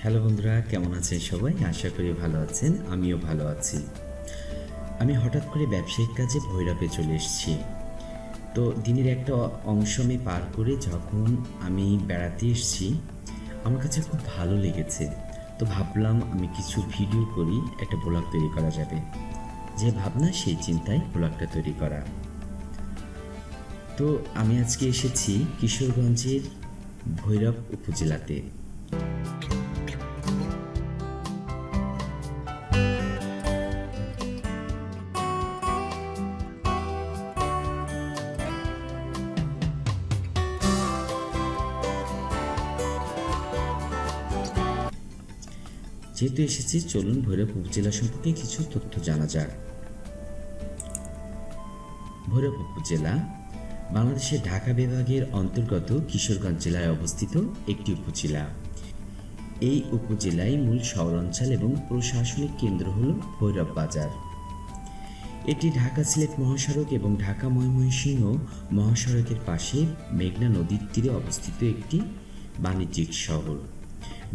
Hello বন্ধুরা, কেমন আছেন সবাই? আশা করি ভালো আছেন, আমিও ভালো আছি। আমি হঠাৎ করে ব্যবসায়িক কাজে ভৈরবে চলে এসেছি। তো দিনের একটা অংশ আমি পার করে যখন আমি বেড়াতে এসেছি, আমার কাছে খুব ভালো লেগেছে। তো ভাবলাম আমি কিছু ভিডিও করি, একটা ব্লগ তৈরি করা যাবে। যে ভাবনা, সেই চিন্তায় ব্লগটা তৈরি করা। তো আমি আজকে এসেছি কিশোরগঞ্জের ভৈরব উপজেলাতে। যেহেতু এসেছি, চলুন ভৈরব উপজেলা সম্পর্কে কিছু তথ্য জানা যাক। ভৈরব উপজেলা বাংলাদেশের ঢাকা বিভাগের অন্তর্গত কিশোরগঞ্জ জেলায় অবস্থিত একটি উপজেলা। এই উপজেলায় মূল শহরাঞ্চল এবং প্রশাসনিক কেন্দ্র হল ভৈরব বাজার। এটি ঢাকা সিলেট মহাসড়ক এবং ঢাকা ময়মনসিংহ মহাসড়কের পাশে মেঘনা নদীর তীরে অবস্থিত একটি বাণিজ্যিক শহর।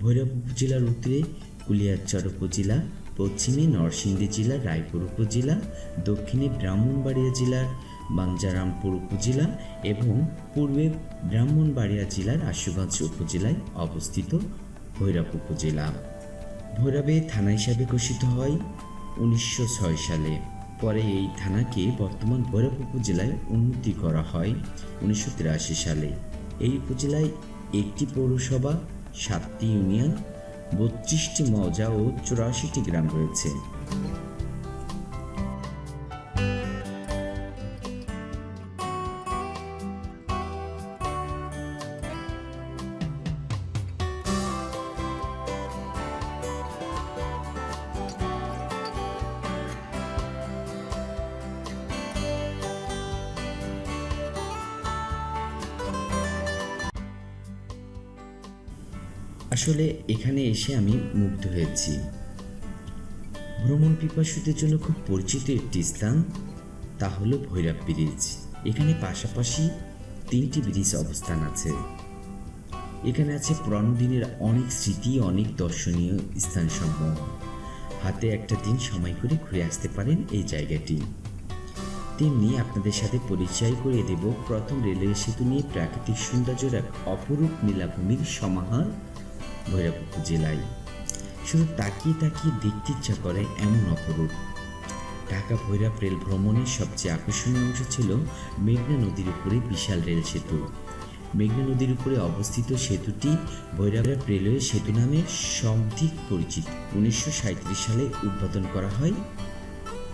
ভৈরব উপজেলার উত্তরে কুলিয়ারচর উপজেলা, পশ্চিমে নরসিংদী জেলা, রায়পুর উপজেলা, দক্ষিণে ব্রাহ্মণবাড়িয়া জেলার বাঞ্জারামপুর উপজেলা এবং পূর্বে ব্রাহ্মণবাড়িয়া জেলার আশুগঞ্জ উপজেলায় অবস্থিত ভৈরব উপজেলা। ভৈরবে থানা হিসাবে ঘোষিত হয় উনিশশো ছয় সালে। পরে এই থানাকে বর্তমান ভৈরব উপজেলায় উন্নতি করা হয় উনিশশো তিরাশি সালে। এই উপজেলায় একটি পৌরসভা, সাতটি ইউনিয়ন, বত্রিশটি মৌজা ও চুরাশিটি গ্রাম রয়েছে। আসলে এখানে এসে আমি মুগ্ধ হয়েছি। ভ্রমণ পিপাসুদের জন্য খুব পরিচিত একটি স্থান, তা হলো ভৈরব ব্রিজ। এখানে পাশাপাশি তিনটি ব্রিজ অবস্থান আছে। এখানে আছে পুরানো দিনের অনেক স্মৃতি, অনেক দর্শনীয় স্থানসমূহ। হাতে একটা দিন সময় করে ঘুরে আসতে পারেন এই জায়গাটি। তেমনি আপনাদের সাথে পরিচয় করিয়ে দেব, প্রথম রেলওয়ে সেতু নিয়ে প্রাকৃতিক সৌন্দর্যের এক অপরূপ নীলাভূমির সমাহার ভৈরব উপজেলায় শুধু তাকিয়ে তাকিয়ে দেখতে ইচ্ছা করে এমন অপরূপ। ঢাকা ভৈরব রেল ভ্রমণের সবচেয়ে আকর্ষণীয় অংশ ছিল মেঘনা নদীর উপরে বিশাল রেল সেতু। মেঘনা নদীর উপরে অবস্থিত সেতুটি ভৈরব রেলওয়ে সেতু নামে সমধিক পরিচিত। উনিশশো সাঁইত্রিশ সালে উদ্বোধন করা হয়,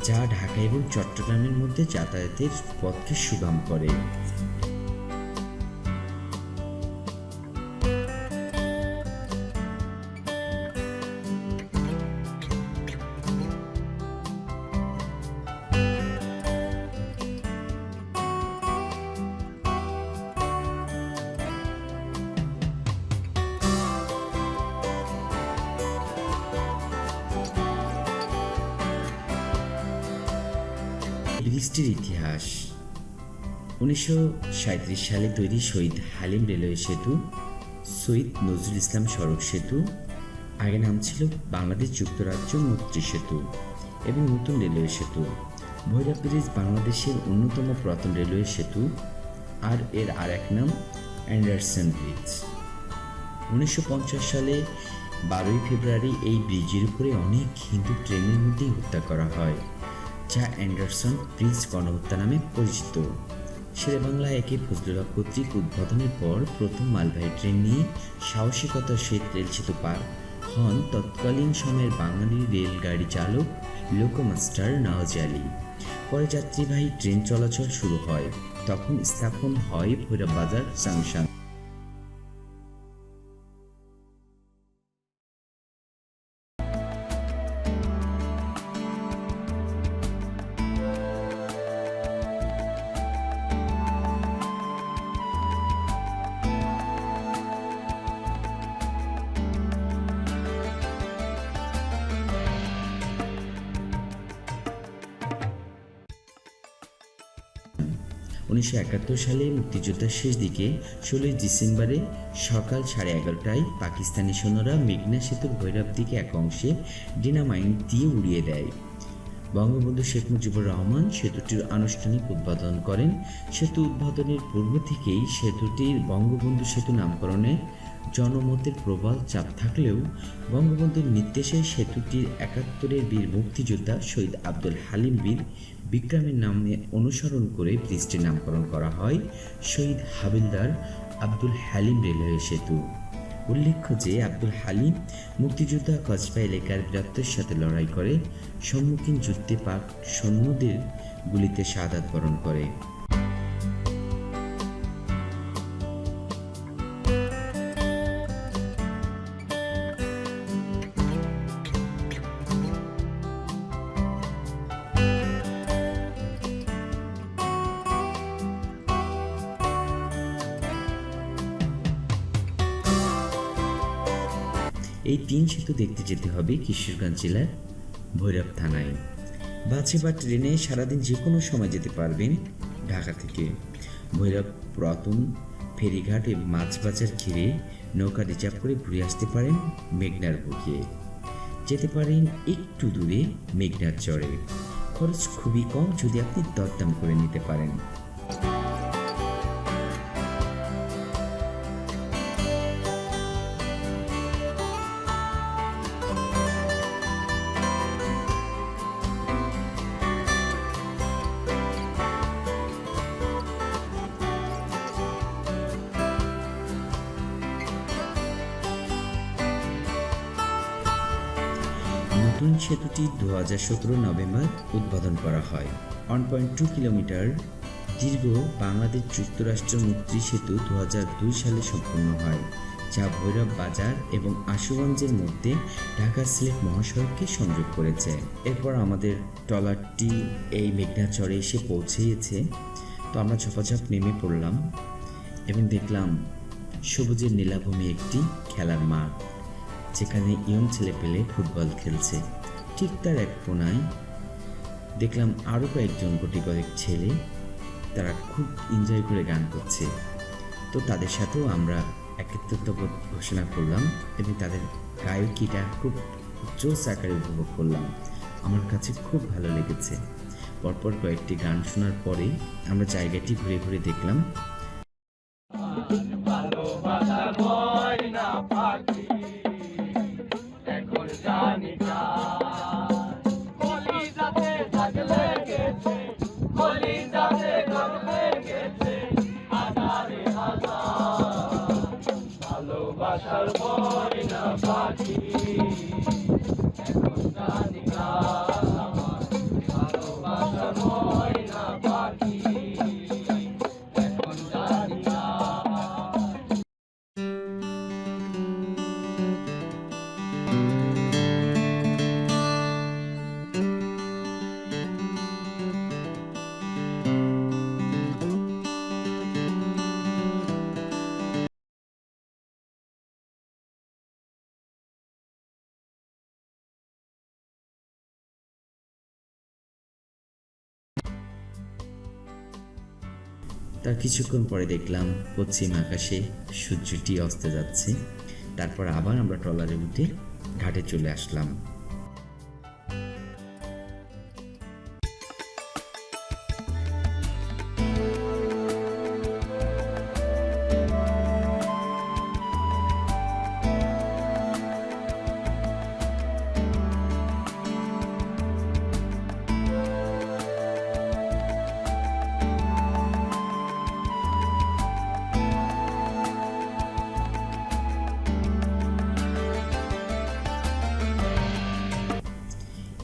যা ঢাকা এবং চট্টগ্রামের মধ্যে যাতায়াতের পথকে সুগম করে। ব্রিজটির ইতিহাস। উনিশশো সালে তৈরি শহীদ হালিম রেলওয়ে সেতু শহীদ নজরুল ইসলাম সড়ক সেতু, আগে নাম ছিল বাংলাদেশ যুক্তরাজ্য মৈত্রী সেতু এবং নতুন রেলওয়ে সেতু। ভৈরব ব্রিজ বাংলাদেশের অন্যতম পুরাতন রেলওয়ে সেতু আর এর আর এক নাম অ্যান্ডারসন ব্রিজ। উনিশশো পঞ্চাশ সালে বারোই ফেব্রুয়ারি এই ব্রিজের উপরে অনেক হিন্দু ট্রেনের মধ্যেই হত্যা করা হয়। যা অ্যান্ডারসন ব্রিজ গণহত্যা নামে পরিচিত। শেরেবাংলা একে ফজলুল্লাহ কর্তৃক উদ্বোধনের পর প্রথম মালবাহী ট্রেন নিয়ে সাহসিকতার সহিত রেল সেতু পার হন তৎকালীন সময়ের বাঙালি রেলগাড়ি চালক লোকোমাস্টার নওয়াজ আলী। পরে যাত্রীবাহী ট্রেন চলাচল শুরু হয়। তখন স্থাপন হয় ভৈরব বাজার জাংশন। উনিশশো একাত্তর সালে মুক্তিযোদ্ধার শেষ দিকে ষোলোই ডিসেম্বরে সকাল সাড়ে এগারোটায় পাকিস্তানি সৈন্যরা মেঘনা সেতুর ভৈরব দিকে এক অংশে ডিনামাইন দিয়ে উড়িয়ে দেয়। বঙ্গবন্ধু শেখ মুজিবুর রহমান সেতুটির আনুষ্ঠানিক উদ্বোধন করেন। সেতু উদ্বোধনের পূর্ব থেকেই সেতুটির বঙ্গবন্ধু সেতু নামকরণে জনমতের প্রবল চাপ থাকলেও বঙ্গবন্ধুর নির্দেশে সেতুটির একাত্তরের বীর মুক্তিযোদ্ধা শহীদ আব্দুল হালিম বীর বিক্রমের নামে অনুসরণ করে ব্রিজটির নামকরণ করা হয়। শহীদ হাবিলদার আব্দুল হালিম রেলওয়ে সেতু। উল্লেখ্য যে আব্দুল হালিম মুক্তিযোদ্ধা কসবা এলাকার বীরত্বের সাথে লড়াই করে, সম্মুখীন যুদ্ধে পাক সৈন্যদের গুলিতে সাদাত বরণ করে। এই তিন সেতু দেখতে যেতে হবে কিশোরগঞ্জ জেলার ভৈরব থানায়। বাসে বা ট্রেনে সারাদিন যে কোনো সময় যেতে পারবেন ঢাকা থেকে। ভৈরব, পুরাতন, ফেরিঘাট এবং মাছ বাজার ঘিরে নৌকা রিজার্ভ করে ঘুরে আসতে পারেন মেঘনার বুকে। যেতে পারেন একটু দূরে মেঘনার চরে। খরচ খুবই কম যদি আপনি দরদাম করে নিতে পারেন। নতুন সেতুটি দু হাজার সতেরো নভেম্বর উদ্বোধন করা হয়। ওয়ান পয়েন্ট টু কিলোমিটার দীর্ঘ বাংলাদেশ যুক্তরাষ্ট্র মৈত্রী সেতু দু হাজার দুই সালে সম্পন্ন হয়, যা ভৈরব বাজার এবং আশুগঞ্জের মধ্যে ঢাকা সিলেট মহাসড়ককে সংযোগ করেছে। এরপর আমাদের ট্রলারটি এই মেঘনাচরে এসে পৌঁছেছে। তো আমরা ঝপাঝপ নেমে পড়লাম এবং দেখলাম সবুজের নীলাভূমি একটি খেলার মাঠ, যেখানে ইয়ং ছেলে পেলে ফুটবল খেলছে। ঠিক তার এক কোনায় দেখলাম আরও কয়েকজন কোটি কয়েক ছেলে, তারা খুব এনজয় করে গান করছে। তো তাদের সাথেও আমরা একত্রিতবোধ ঘোষণা করলাম এবং তাদের গায়কিটা খুব জোস আকারে উপভোগ করলাম। আমার কাছে খুব ভালো লেগেছে। পরপর কয়েকটি গান শোনার পরে আমরা জায়গাটি ঘুরে ঘুরে দেখলাম। তার কিছুক্ষণ পরে দেখলাম পশ্চিম আকাশে সূর্যটি অস্তে যাচ্ছে। তারপর আবার আমরা ট্রলারে উঠে ঘাটে চলে আসলাম।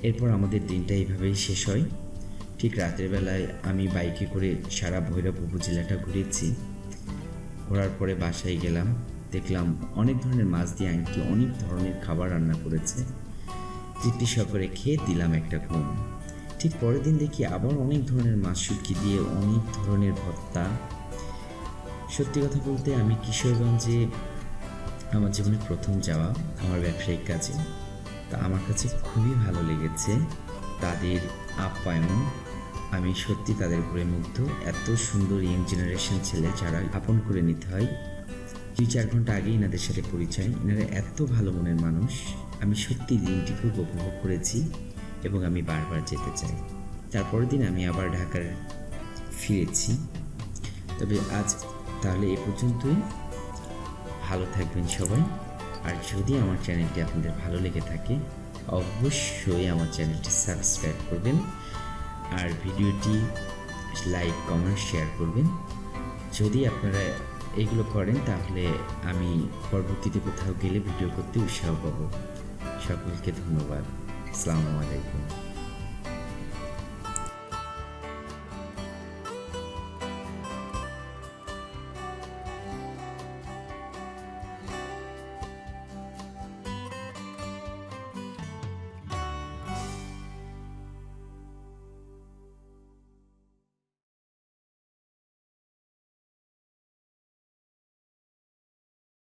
এরপর আমাদের দিনটা এইভাবেই শেষ হয়। ঠিক রাতের বেলায় আমি বাইকে করে সারা ভৈরব উপজেলাটা ঘুরেছি। ঘোরার পরে বাসায় গেলাম, দেখলাম অনেক ধরনের মাছ দিয়ে আংটি অনেক ধরনের খাবার রান্না করেছে। তৃপ্তি সহকারে খেয়ে দিলাম একটা ঘুম। ঠিক পরের দিন দেখি আবার অনেক ধরনের মাছ শুটকি দিয়ে অনেক ধরনের ভর্তা। সত্যি কথা বলতে আমি কিশোরগঞ্জে আমার জীবনে প্রথম যাওয়া আমার ব্যবসায়িক কাজে। তা আমার কাছে খুবই ভালো লেগেছে তাদের আপ্যায়ন। আমি সত্যি তাদের উপরে মুগ্ধ। এত সুন্দর ইয়ং জেনারেশন ছেলে যারা আপন করে নিতে হয়। দুই চার ঘণ্টা আগে এনাদের সাথে পরিচয়। এনারা এত ভালো মনের মানুষ। আমি সত্যি দিনটি খুব উপভোগ করেছি এবং আমি বারবার যেতে চাই। তারপরের দিন আমি আবার ঢাকার ফিরেছি। তবে আজ তাহলে এ পর্যন্তই। ভালো থাকবেন সবাই। আর যদি আমার চ্যানেলটি আপনাদের ভালো লেগে থাকে, অবশ্যই আমার চ্যানেলটি সাবস্ক্রাইব করবেন আর ভিডিওটি লাইক, কমেন্ট, শেয়ার করবেন। যদি আপনারা এগুলো করেন, তাহলে আমি পরবর্তীতে কোথাও গেলে ভিডিও করতে উৎসাহ পাব। সকলকে ধন্যবাদ। আসসালামু আলাইকুম।